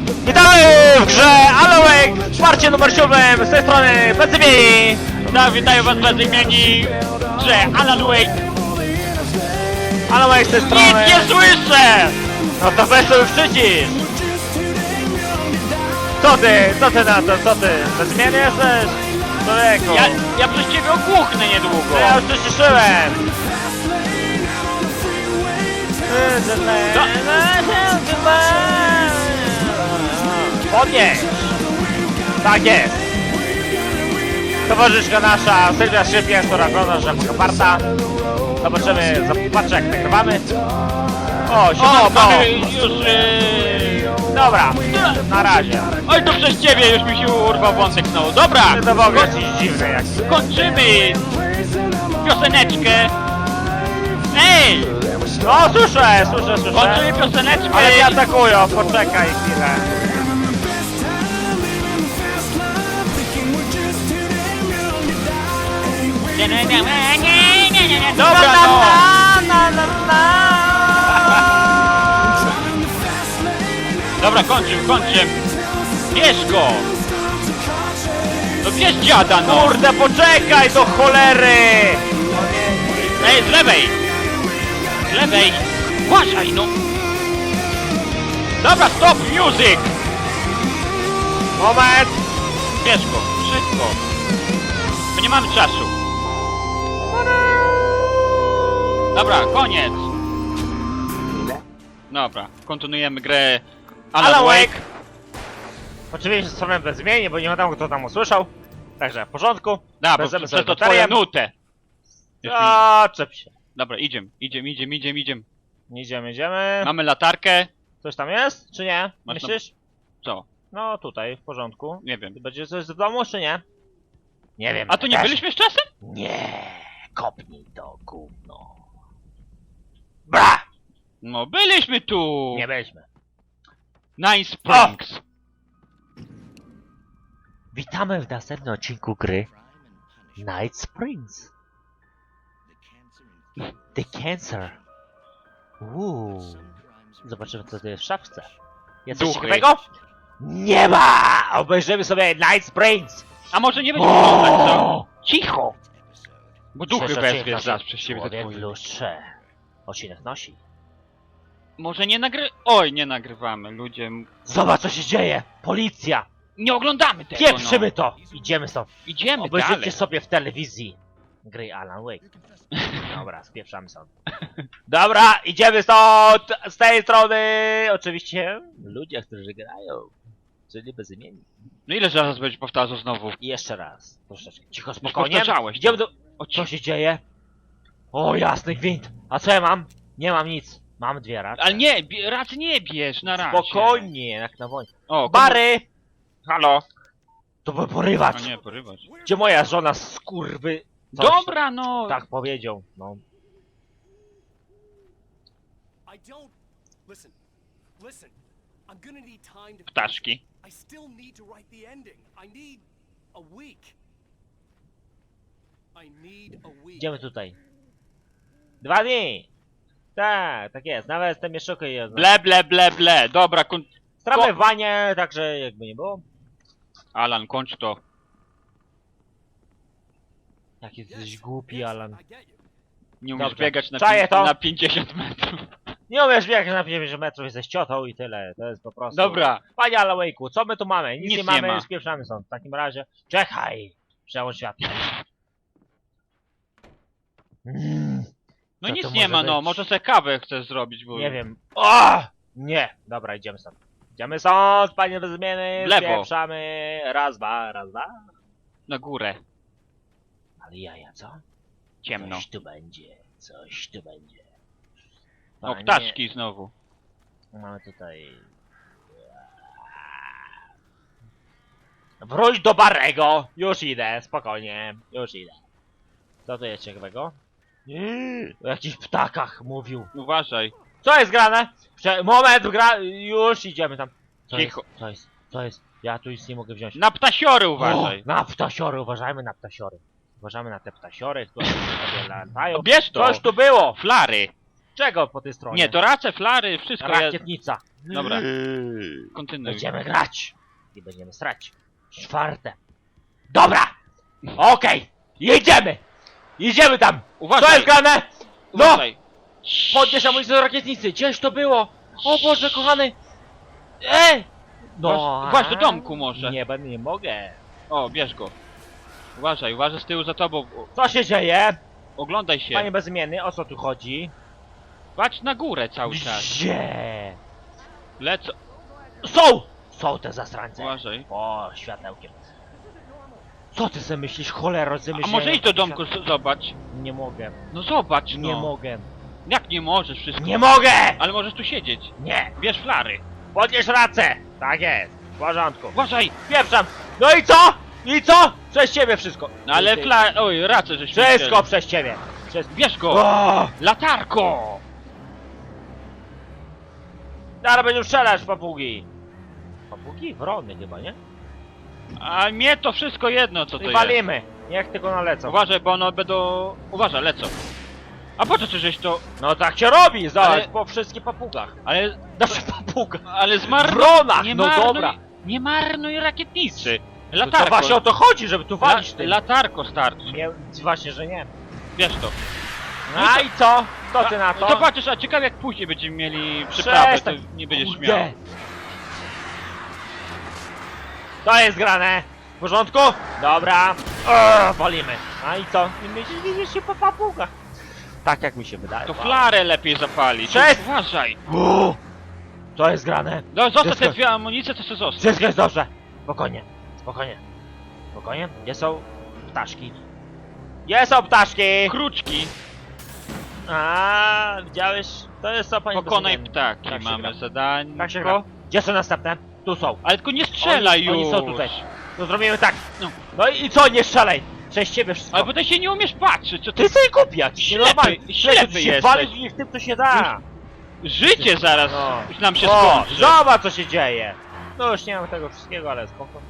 Witamy w grze Halloween! Wsparcie numer 7 z tej strony Becymieni! No, witają was bezimieni, że Alan Wake Halloween z tej nic strony... nie słyszę! No to weź sobie przycisz! Co ty? Co ty na to? Co ty? Becymieni jesteś? Człowieku! Ja, ja przez ciebie ogłuchnę niedługo. Ja już przyciszyłem! Podnieś! Tak jest! Towarzyszka nasza, Sylwia Szypiec, która ogląda Rzepka Barta. Zobaczymy, zobaczę jak nagrywamy. O, O, siemanko! mamy już... Yy... Dobra, na razie. Oj, to przez ciebie już mi się urwał wątek znowu. Dobra, w ogóle jakiś dziwny jak. kończymy pioseneczkę. Ej, No słyszę, słyszę, słyszę. kończymy pioseneczkę. Ale mnie atakują, poczekaj chwilę. Dobra, no. Dobra, kończymy, kończymy. Bierz go. No bierz dziada, no. Kurde, poczekaj do cholery! Ej, z lewej! Z lewej! Uważaj, no! Dobra, stop, music! Moment! Bierz go, szybko! Bo nie mamy czasu. Dobra, koniec! Dobra, kontynuujemy grę Alan, Alan Wake. Wake! Oczywiście stronę bez zmieni, bo nie wiadomo kto tam usłyszał. Także w porządku. Da, bo przez to baterię. nutę. A, czep się. Dobra, idziemy, idziemy, idziemy, idziemy, idziemy. Idziemy, idziemy. Mamy latarkę. Coś tam jest, czy nie? Masz Myślisz? Co? No tutaj, w porządku. Nie wiem. Będzie coś w domu, czy nie? Nie wiem. A tu nie byliśmy z czasem? Nie, kopnij to gówno. Bra! No, byliśmy tu! Nie byliśmy. Nice Springs. Witamy w następnym odcinku gry Night Springs. The Cancer. Uuu. Zobaczymy co to jest w szafce. Jest coś Duchy. ciekawego? Nie ma! Obejrzymy sobie Night Springs! A może nie będziemy oglądać, co? Cicho! Bo duchy Przecież wezwiesz nosi przez siebie Człowiek w lustrze. Odcinek nosi. Może nie nagry... Oj, nie nagrywamy, ludzie. Zobacz co się dzieje! Policja! Nie oglądamy tego, Pieprzymy no. to! Idziemy stąd. Idziemy Obejrzyjcie dalej. sobie w telewizji gry Alan Wake. Dobra, spieprzamy stąd. Dobra, idziemy stąd! Z tej strony! Oczywiście ludzie, którzy grają. Czyli bezimienni. No ile zaraz będziesz powtarzał znowu? I jeszcze raz. Troszeczkę. Cicho, spokojnie. powtarzałeś, Idziemy to. do... O, Co się dzieje? O, jasny gwint! A co ja mam? Nie mam nic. Mam dwie raczej. Ale nie, bie- raczej nie bierz, na razie. Spokojnie, jak na wojnie. O, Bary! Halo? To był porywacz! A nie, porywać. Gdzie moja żona skurwy... Coś Dobra, no. Tak powiedział, no. I don't. Listen. Listen. I'm gonna need time to. Ptaszki. I still need to write the ending. I need a week. I need a week. Idziemy tutaj. Dwa dni! Tak, tak jest. Nawet te mieszuchy jedzą. Ble, ble, ble, ble. Dobra, kon... Stramowanie, także jakby nie było. Alan, kończ to. Jak jesteś głupi, Alan. Nie umiesz Dobrze. biegać na, Czaję pi- to. na 50 metrów. Nie umiesz biegać na 50 metrów, jesteś ciotą i tyle. To jest po prostu... Dobra. Panie Alawejku, co my tu mamy? Nic, Nic nie nie mamy, ma. spieprzamy stąd. W takim razie... Czekaj! Przełącz światło. Mm, No Co nic to nie ma, no. być? Może sobie kawę chcesz zrobić, bo... nie wiem. O! Nie! Dobra, idziemy stąd. Idziemy stąd, panie bez zmiany. Lewo. Spieprzamy. Raz, dwa, raz, dwa. Na górę. Ale jaja, co? Ciemno. Coś tu będzie, coś tu będzie. O, Panie- ptaszki znowu. Mamy tutaj... Wróć do Barego! Już idę, spokojnie, już idę. Co tu jest ciekawego? Nie, O jakichś ptakach mówił. Uważaj. Co jest grane? Prze moment, gra... Już idziemy tam. Co Cicho. Jest? Co jest? Co jest? Ja tu nic nie mogę wziąć. Na ptasiory uważaj. O, na ptasiory, uważajmy na ptasiory. Uważamy na te ptasiory, które sobie latają. Bierz to. Coś tu było! Flary. Czego po tej stronie? Nie, to race, flary, wszystko jest. Rakietnica. Dobra. Kontynuuj. Będziemy grać. I będziemy strać. Czwarte. Dobra! Okej! Jedziemy! Jedziemy tam! Uważaj! jest grane? No! Uważaj. Podnieś amunicję do rakietnicy! Gdzieś to było? O Boże, kochany! Ej! Właź- właź do domku może. Nie, bo nie mogę. O, bierz go. Uważaj, uważaj z tyłu za tobą. O, Co się dzieje? Oglądaj się. Panie bezimienny, o co tu chodzi? Patrz na górę cały czas. Gdzie? Lecą. Są! Są te zastrańce. Uważaj. O, światełkiem. Co ty sobie myślisz, cholero, ty A myślisz? może idź do domku, z- zobacz. Nie mogę. No zobacz, no. Nie mogę. Jak nie możesz wszystko? Nie mogę! Ale możesz tu siedzieć. Nie! Bierz flary. Podnieś racę! Tak jest. W porządku. Uważaj. Pieprzam! No i co? I co? Przez ciebie wszystko. No ale flar... Oj, racę, żeś Wszystko przez ciebie. Przez... Bierz go. O! Latarko. Zaraz będziemy strzelać papugi. Papugi? Wrony chyba, nie? A mnie to wszystko jedno, co to I jest. walimy. Niech tylko nalecą. Uważaj, bo one będą... Uważaj, lecą. A po co ty żeś to... No tak się robi, zobacz, Ale- po wszystkich papugach. Ale... Znaczy papuga. Ale zmarnuj... Wronach, no dobra. Nie marnuj rakietnicy. No Latarko. to właśnie o to chodzi, żeby tu walić La... tym. Latarko starczy. Nie, właśnie, że nie. Bierz to. A i co? Co ty na to? Zobaczysz, a ciekawe jak później będziemy mieli przyprawę, to Przestań. nie będziesz Kurde. miał. To jest grane. W porządku? Dobra. O, walimy. A i co? I myślisz, widzisz się po papugach. Tak jak mi się wydaje. To flarę lepiej zapalić. Cześć. Uważaj. Uuu, To jest grane. No zostaw te Wszystko- dwie amunicje, to się zostaw. Wszystko jest dobrze. Spokojnie. Spokojnie. Spokojnie. Gdzie są ptaszki? Gdzie są ptaszki? Kruczki, A, widziałeś? To jest co pani pokonaj ptaki, Tak się mamy gra. zadanie. Tak się gra. Gdzie są następne? Tu są. Ale tylko nie strzelaj oni, już. Oni są tutaj. To zrobimy tak. No. No i co, nie strzelaj. Przez ciebie wszystko. Ale bo ty się nie umiesz patrzeć, co ty... Ty sobie kupi jakiś, Ślepy, ślepy się jesteś. palisz i w tym to się da. Życie zaraz No. nam się O, skończy. zobacz co się dzieje. No już nie mam tego wszystkiego, ale spoko.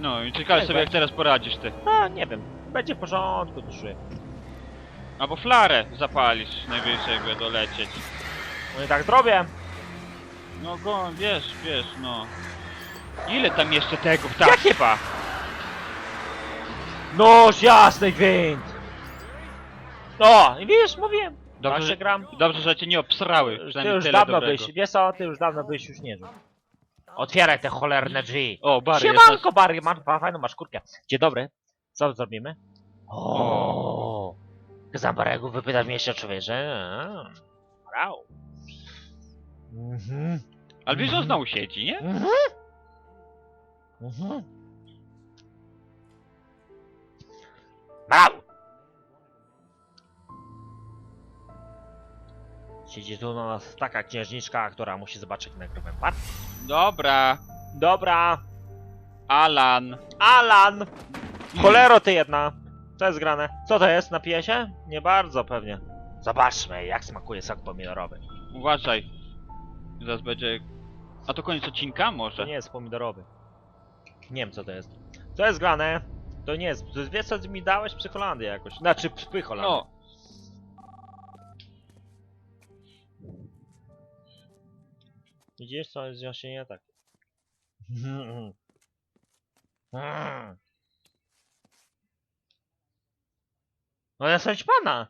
No i ciekawe sobie jak teraz poradzisz ty. No, nie wiem. Będzie w porządku, duszy. Albo flarę zapalisz najwyżej, jakby dolecieć. No i tak zrobię. No go, wiesz, wiesz, no. Ile tam jeszcze tego ptaka? Jak chyba? Noż jasny gwint. No, i wiesz, mówiłem. Dobrze, Dobrze że- gram. Dobrze, że cię nie obsrały. Ty Przynajmniej już tyle dawno dobrego. byś, wiesz co, ty już dawno byś już nie żył. Otwieraj te cholerne drzwi. O, Barry, jest Siemanko, Barry, masz fa- fajną masz kurkę. Dzień dobry. Co zrobimy? O, Zambaregu wypytasz mnie jeszcze człowiecze. Wow. Mhm. Ale wiesz, że on znowu siedzi, nie? Mhm. Mhm. Brał! Siedzi tu na nas taka księżniczka, która musi zobaczyć jak nagrywam part. Dobra. Dobra, Alan. Alan! Cholero ty jedna! Co jest grane? Co to jest? Napije się? Nie bardzo pewnie. Zobaczmy jak smakuje sok pomidorowy. Uważaj. Zaraz będzie... A to koniec odcinka? To Może. nie jest pomidorowy. Nie wiem co to jest. Co jest grane? To nie jest. To jest wiesz co mi dałeś przy Holandii jakoś. Znaczy przy Holandii. O, Widzisz co jest właśnie nie tak. Mm. No ja słuchać pana.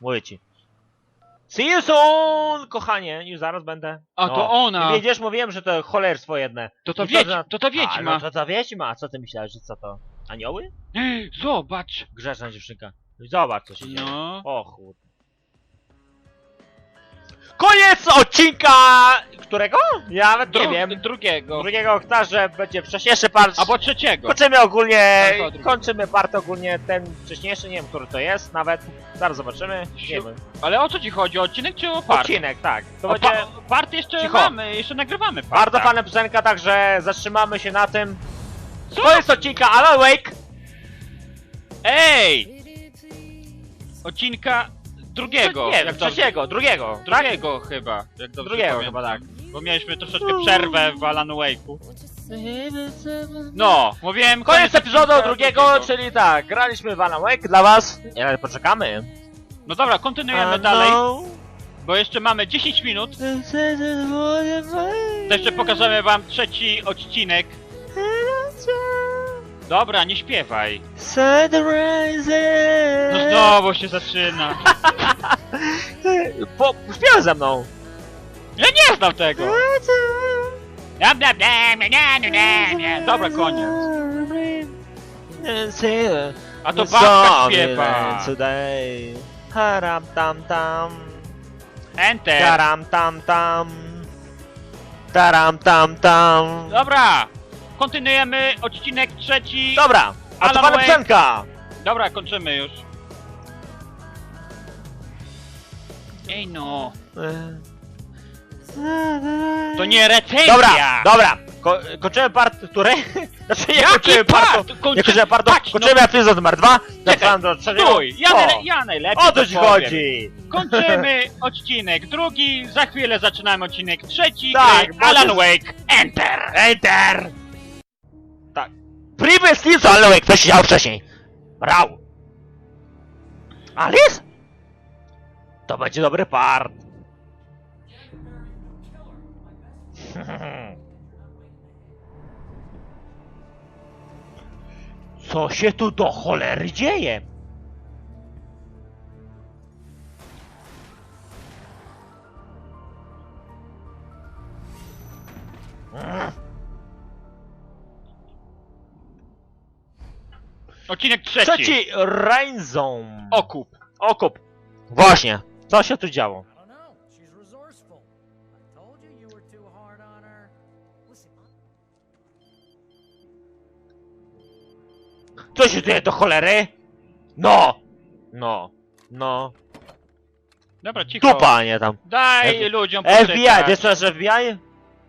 Mówię ci. See you soon, kochanie. Już zaraz będę. A, to ona. I Wiedziesz, mówiłem, że to cholerstwo jedne. to to wiedź, to to A, wiedźma. no to to wiedźma. A co ty myślałeś, że co to? Anioły? Zobacz. Grzeczna dziewczynka. Zobacz co się dzieje. No. O chód. Koniec odcinka! Którego? Ja nawet nie Dru wiem. drugiego. Drugiego także będzie wcześniejszy part. Albo trzeciego. Kończymy ogólnie, Albo drugi. kończymy part ogólnie ten wcześniejszy, nie wiem który to jest nawet. Zaraz zobaczymy. Nie wiem. Ale o co ci chodzi? O odcinek czy o part? Odcinek, tak. To O, będzie pa part jeszcze Cicho. mamy, jeszcze nagrywamy part. bardzo fajna piosenka, także zatrzymamy się na tym. Co? To jest odcinka Alan Wake. Ej! Odcinka drugiego. Nie jak trzeciego, drugiego. tak? Drugiego chyba. Jak dobrze Drugiego pamiętam. chyba tak. Bo mieliśmy troszeczkę przerwę w Alan Wake'u. No, mówiłem Koniec epizodu drugiego, czyli tak, graliśmy w Alan Wake dla was. Ale poczekamy. No dobra, kontynuujemy dalej. no, bo jeszcze mamy 10 minut. To jeszcze pokażemy wam trzeci odcinek. Dobra, nie śpiewaj. No znowu się zaczyna. Po, śpiewaj ze mną! Ja nie znam tego. Bla, bla, bla, bla, bla, bla, bla. Dobra, koniec. A to babka śpiewa. Today. Haram tam tam. Enter. Taram tam tam. Taram tam tam. Dobra. Kontynuujemy odcinek trzeci. Dobra, a to Alan pana Wake. piosenka! Dobra, kończymy już. Ej no. To nie recenzja. Dobra, dobra! Ko kończymy part, który? Znaczy nie Jaki kończymy partu. part? Kończy- Nie kończymy partu. Patrz, no. Kończymy epizod numer dwa. Zapraszam do trzeciego. Stój, ja, O, najle- ja najlepiej O to ci powiem. chodzi! Kończymy odcinek drugi, za chwilę zaczynamy odcinek trzeci, Tak, gry bo Alan Wake Enter! Enter! Previous co ale ktoś się działo wcześniej. Brał. Alice? To będzie dobry part. Co się tu do cholery dzieje? Odcinek trzeci. Trzeci Rainzone. Okup. Okup. Właśnie. Co się tu działo? Co się dzieje do cholery? No! No. No. Dobra, cicho. Tupa, a nie tam. Daj F- ludziom FBI, poczekać. wiesz co jest FBI?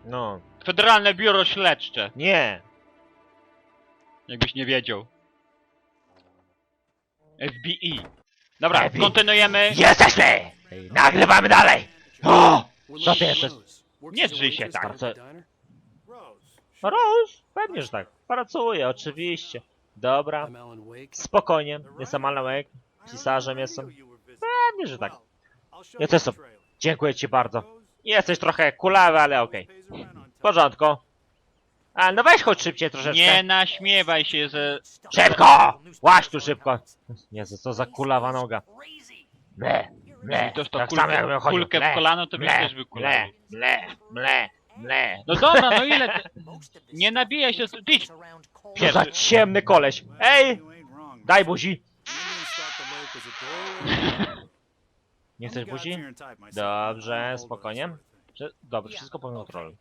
No. Federalne Biuro Śledcze. Nie. Jakbyś nie wiedział. FBI. Dobra, FBI. kontynuujemy. Jesteśmy! Nagrywamy dalej! O! Co ty jesteś? Nie drzyj się tak. Rose. Rose, pewnie, że tak. Pracuję, oczywiście. Dobra. Spokojnie. Jestem Alan Wake. Pisarzem jestem. Pewnie, że tak. Ja też są. Dziękuję ci bardzo. Jesteś trochę kulawy, ale okej. W porządku. A, no weź chodź szybciej troszeczkę. Nie naśmiewaj się ze... Szybko! Łaź tu szybko! Jezu, co za kulawa noga. Mle, mle. To, to Tak kulkę, samo jakbym chodził. kulkę w kolano to byś też wykulały. Mle, mle, mle, mle. No dobra, no ile ty... Nie nabijaj się... Ty... Co za ciemny koleś. Ej! Daj buzi. Nie chcesz buzi? Dobrze, spokojnie. Czy- Dobrze, wszystko pod kontrolą.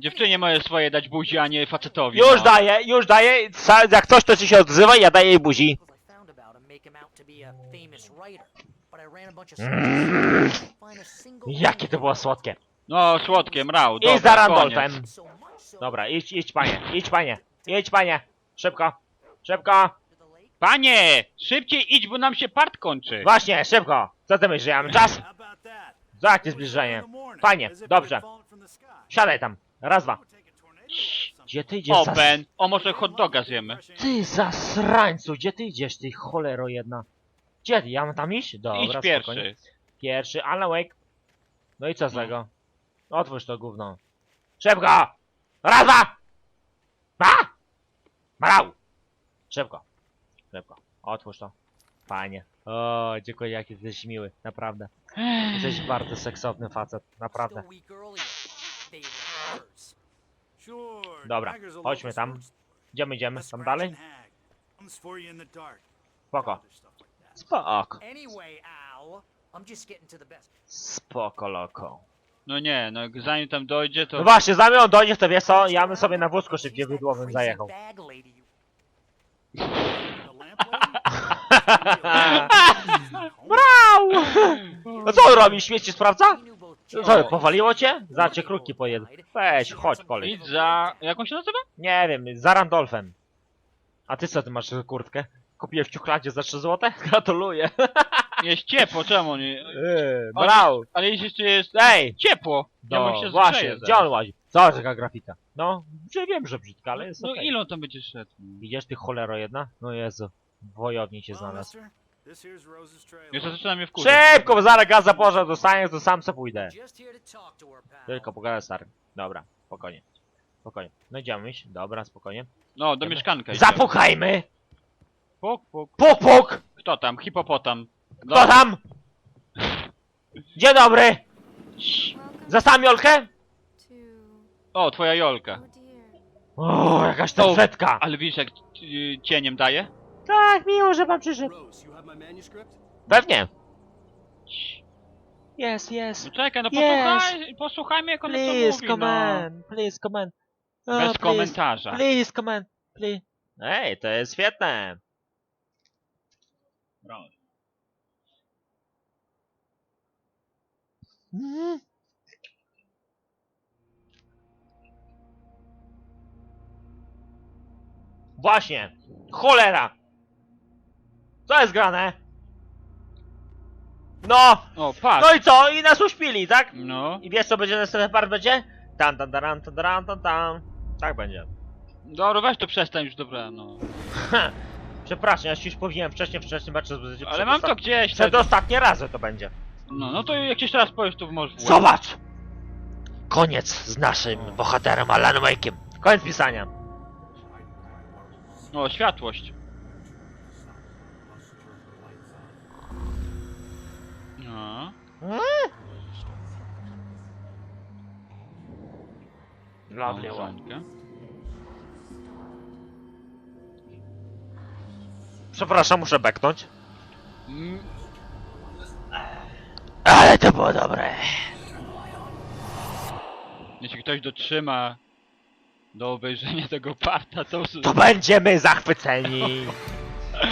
Dziewczynie moje swoje dać buzi, a nie facetowi. Już no. daję, już daję. Sa- Jak ktoś to ci się odzywa, ja daję jej buzi. I found about him make him out to be a famous writer, but I ran a bunch of Mm. searches to find a single Jakie to było słodkie. No, słodkie, mrał. Idź Dobra, za koniec. Randolfem. so much so Dobra, idź, idź panie, idź panie, idź panie. Szybko, szybko. to the lake. Panie! Szybciej idź, bo nam się part kończy. Właśnie, szybko. Co ty myślisz, że ja mam czas? Za jakie zbliżenie? Fajnie, dobrze. Siadaj tam. Raz, dwa. Gdzie ty idziesz? O, za- Ben. O, może hot doga zjemy. Ty zasrańcu, gdzie ty idziesz, ty cholero jedna? Gdzie ty? Ja mam tam iść? Dobra, Idź spokojnie. pierwszy. Pierwszy, Alan Wake. No i co z tego? Otwórz to gówno. Szybko! Raz, dwa! Dwa! Brał! Szybko. Szybko. Otwórz to. Fajnie. O, dziękuję, jaki jesteś miły. Naprawdę. Jesteś bardzo seksowny facet. Naprawdę. Still Dobra, chodźmy tam. Gdzie my idziemy? Tam dalej? Spoko. Spoko. Spoko, loko. No nie, no zanim tam dojdzie, to... No właśnie, zanim on dojdzie, to wiesz co? Ja bym sobie na wózku szybciej wydłowym zajechał. Brał! No co on robi? Śmieci sprawdza? Co, powaliło cię? Zacie krótki pojedę. Weź, chodź kolej. Idź za... Jak on się nazywa? Nie wiem, za Randolfem. A ty co, ty masz kurtkę? Kupiłem w ciuchladzie za 3 złote? Gratuluję. Jest ciepło, czemu nie? Yy, Brał! Ale jest jeszcze jest... Ej! Ciepło! Ja No, bym się właśnie, gdzie on łazi? Co taka grafika? No, że wiem, że brzydka, ale jest No okej. ile on tam będzie szedł? Idziesz ty cholero jedna? No Jezu, wojownik się znalazł. Już zaczyna mnie wkurzać. Szybko, bo zaraz gaz zaporze dostaniesz, to sam se pójdę. To to. Tylko pogadaj stary. Dobra, spokojnie. Spokojnie. No idziemy iść. Dobra, spokojnie. No, do mieszkanka idziemy. Zapukajmy! Puk, puk. Puk, puk! Kto tam? Hipopotam. Kto tam? Dzień dobry! Welcome Zastałem Jolkę? to... O, twoja Jolka. O, jakaś tefetka. Ale widzisz jak y, cieniem daje? Tak, miło, że pan przyszedł. Pewnie. Yes, yes. No czekaj, no Yes. posłuchaj, posłuchajmy jak on to Please, mówi, come no. on. Please, come on. Oh, Bez please, komentarza. Please, come on. Please. Ej, to jest świetne. Mhm. Właśnie. Cholera. Co jest grane? No, O, patrz. no i co? I nas uśpili, tak? No. I wiesz co będzie następny part będzie? Tam, tam, tam, tam, tam, tam, tam. Tak będzie. Dobra, weź to przestań już, dobra, no. Przepraszam, ja ci już powiedziałem wcześniej, wcześniej patrzę, że Ale mam to gdzieś. Przed tak. ostatnie razy to będzie. No, no to jak jeszcze raz powiesz, to włożyć. Zobacz! Koniec z naszym bohaterem Alan Wake'iem. Koniec pisania. O, światłość. Lovely one. Przepraszam, muszę beknąć. Mm, Ale to było dobre. Jeśli ktoś dotrzyma do obejrzenia tego parta, to... To będziemy zachwyceni.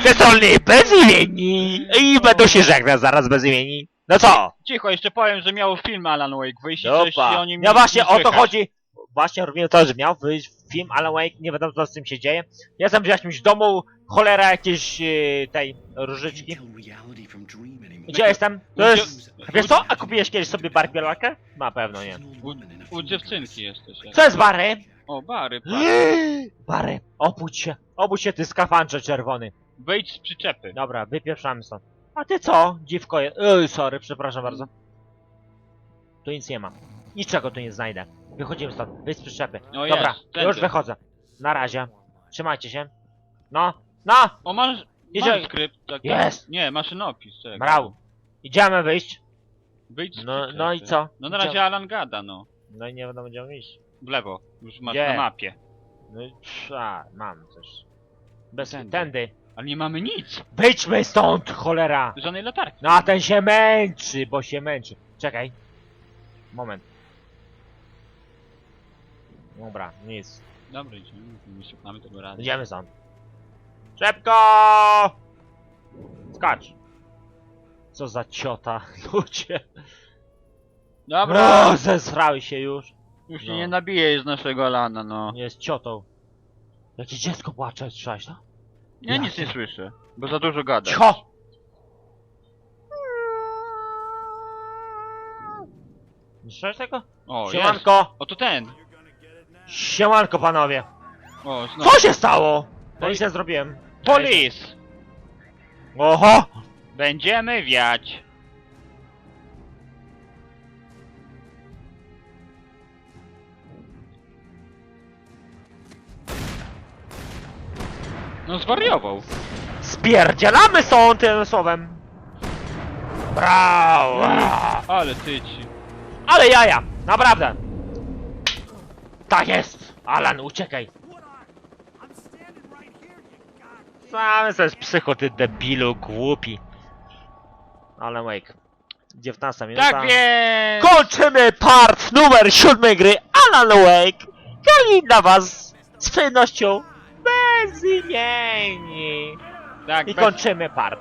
Zdolni bezimienni. I będą się żegnać zaraz bezimienni. No co? Cicho, jeszcze powiem, że miał film Alan Wake wyjść i coś Dopa. o nim Ja nie- właśnie nie o to słychać. chodzi. Właśnie robimy to, że miał wyjść film Alan Wake, nie wiadomo co z tym się dzieje. Ja jestem w jakimś domu, cholera jakieś yy, tej różyczki. Gdzie jestem? To jest... Wiesz co? A kupiłeś kiedyś sobie barbielokę? Na pewno nie. U dziewczynki jesteś. jak- Co jest Bary? O, bary, pa. Bary, obudź się. Obudź się, ty skafandrze czerwony. Wejdź z przyczepy. Dobra, wypieprzamy stąd. A ty co? Dziwko je... Ej, sorry, przepraszam bardzo. Tu nic nie ma. Niczego tu nie znajdę. Wychodzimy stąd, wyjdź z przyczepy. No Dobra, tędy. już wychodzę. Na razie. Trzymajcie się. No, no! O, masz... Idzie- Masz skrypt taki. Jest. Nie, maszynopis. czekaj. Brał. Idziemy wyjść. Wyjdź z No, no i co? No na razie Alan gada, no. No i nie wiadomo gdzie mam iść. W lewo. Już masz Gdzie? na mapie. No i a, mam też. Bez Tędy. tędy. Ale nie mamy nic. Wyjdźmy stąd, cholera! Żadnej latarki. No a ten się męczy, bo się męczy. Czekaj. Moment. Dobra, nic. Dobra, idziemy. Nie słuchamy tego razu. Idziemy stąd. Szybko! Skacz. Co za ciota, ludzie. Dobra. O, zesrały się już. Już się No. nie nabije z naszego Alana, no. Nie jest ciotą. Jakie dziecko płacze, słyszałeś to? Ja nic nie słyszę. Bo za dużo gada. Cicho! Słyszałeś tego? O, jest. Siemanko! O, to ten. Siemanko panowie! O, znowu. Co się stało? Źle zrobiłem. Polis! Oho! Będziemy wiać. No zwariował. Spierdzielamy stąd tym słowem! Brawo! Ale tyci. Ale jaja! Naprawdę! Tak jest! Alan, uciekaj! Sam to jest psycho, ty debilu, głupi. Alan Wake. 19 minuta. Tak więc... Kończymy part numer 7 gry Alan Wake. Kali dla was z przyjemnością bezimienni. Tak, I bez... kończymy part.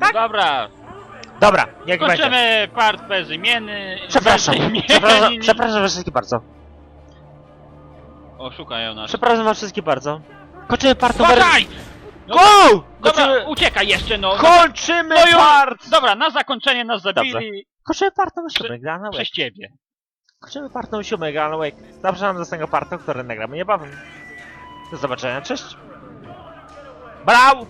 No Dobra, Dobra, niech będzie. kończymy part. Przepraszam, bezimienni. przepraszam, przepraszam was wszystkich bardzo. O, szukają nas. Przepraszam was wszystkich bardzo. Kończymy part numer... No, Go! Dobra, Kończymy, uciekaj jeszcze, no. kończymy No już! part! Dobra, na zakończenie nas zabili Kończymy part numer 7 gry Alan Wake. przez ciebie. Kończymy part numer 7 gry Alan Wake. Zapraszam do następnego partu, który nagramy niebawem. Do zobaczenia, cześć! Brał!